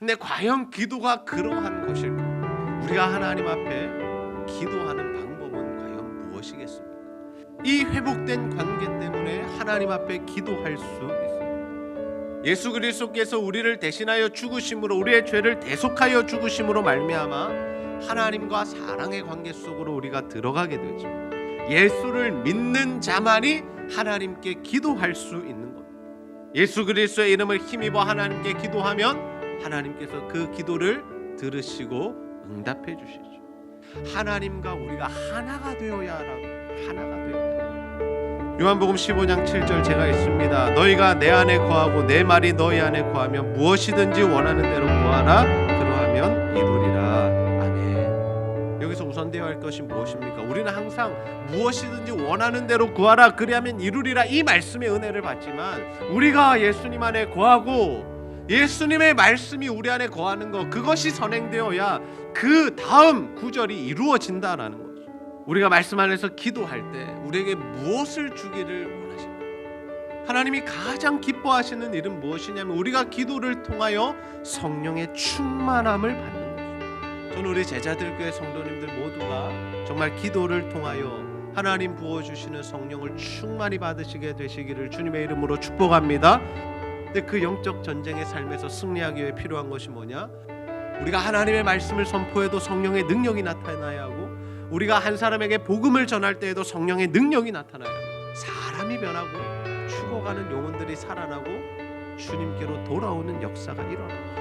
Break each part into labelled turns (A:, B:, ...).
A: 근데 과연 기도가 그러한 것일까? 우리가 하나님 앞에 기도하는 방법은 과연 무엇이겠습니까? 이 회복된 관계 때문에 하나님 앞에 기도할 수. 예수 그리스도께서 우리를 대신하여 죽으심으로 우리의 죄를 대속하여 죽으심으로 말미암아 하나님과 사랑의 관계 속으로 우리가 들어가게 되죠. 예수를 믿는 자만이 하나님께 기도할 수 있는 것. 예수 그리스도의 이름을 힘입어 하나님께 기도하면 하나님께서 그 기도를 들으시고 응답해 주시죠. 하나님과 우리가 하나가 되어야 하라고 하나가 되어야 요한복음 15장 7절 제가 있습니다. 너희가 내 안에 거하고 내 말이 너희 안에 거하면 무엇이든지 원하는 대로 구하라 그러하면 이루리라. 아멘. 여기서 우선되어야 할 것이 무엇입니까? 우리는 항상 무엇이든지 원하는 대로 구하라 그리하면 이루리라 이 말씀의 은혜를 받지만 우리가 예수님 안에 거하고 예수님의 말씀이 우리 안에 거하는 것 그것이 선행되어야 그 다음 구절이 이루어진다라는 거죠. 우리가 말씀 안에서 기도할 때 우리에게 무엇을 주기를 원하십니까? 하나님이 가장 기뻐하시는 일은 무엇이냐면 우리가 기도를 통하여 성령의 충만함을 받는 것입니다. 저는 우리 제자들 교회 성도님들 모두가 정말 기도를 통하여 하나님 부어 주시는 성령을 충만히 받으시게 되시기를 주님의 이름으로 축복합니다. 근데 그 영적 전쟁의 삶에서 승리하기 위해 필요한 것이 뭐냐? 우리가 하나님의 말씀을 선포해도 성령의 능력이 나타나야 하고 우리가 한 사람에게 복음을 전할 때에도 성령의 능력이 나타나야 하고 사람이 변하고 죽어가는 영혼들이 살아나고 주님께로 돌아오는 역사가 일어납니다.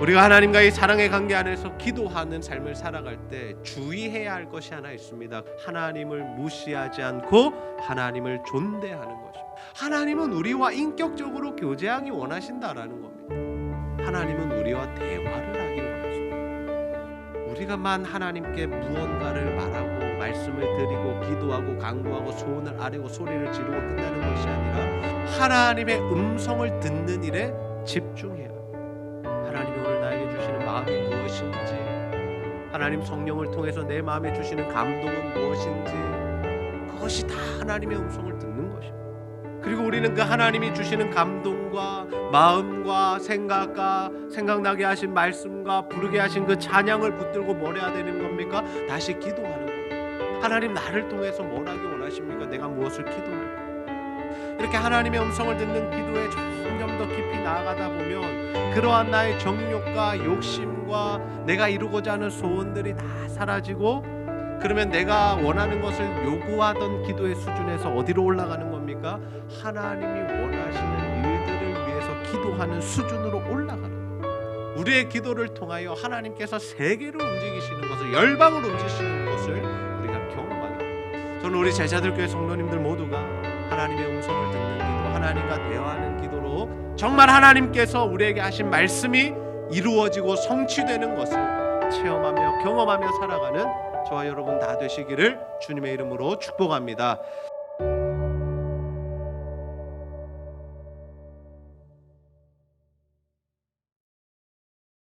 A: 우리가 하나님과 이 사랑의 관계 안에서 기도하는 삶을 살아갈 때 주의해야 할 것이 하나 있습니다. 하나님을 무시하지 않고 하나님을 존대하는 것입니다. 하나님은 우리와 인격적으로 교제하기 원하신다라는 겁니다. 하나님은 우리와 대화를 하기 원하십니다. 우리가만 하나님께 무언가를 말하고 말씀을 드리고 기도하고 강구하고 소원을 아뢰고 소리를 지르고 끝나는 것이 아니라 하나님의 음성을 듣는 일에 집중해야 마음이 무엇인지 하나님 성령을 통해서 내 마음에 주시는 감동은 무엇인지 그것이 다 하나님의 음성을 듣는 것입니다. 그리고 우리는 그 하나님이 주시는 감동과 마음과 생각과 생각나게 하신 말씀과 부르게 하신 그 찬양을 붙들고 뭘 해야 되는 겁니까? 다시 기도하는 겁니다. 하나님 나를 통해서 뭘 하기 원하십니까? 내가 무엇을 기도할까? 이렇게 하나님의 음성을 듣는 기도에 점점 더 깊이 나아가다 보면 그러한 나의 정욕과 욕심과 내가 이루고자 하는 소원들이 다 사라지고 그러면 내가 원하는 것을 요구하던 기도의 수준에서 어디로 올라가는 겁니까? 하나님이 원하시는 일들을 위해서 기도하는 수준으로 올라가는. 우리의 기도를 통하여 하나님께서 세계를 움직이시는 것을 열방을 움직이시는 것을 우리가 됩니다. 저는 우리 제자들 교회 성도님들 모두가 하나님의 음성을 듣는 기도, 하나님과 대화하는 기도로 정말 하나님께서 우리에게 하신 말씀이 이루어지고 성취되는 것을 체험하며 경험하며 살아가는 저와 여러분 다 되시기를 주님의 이름으로 축복합니다.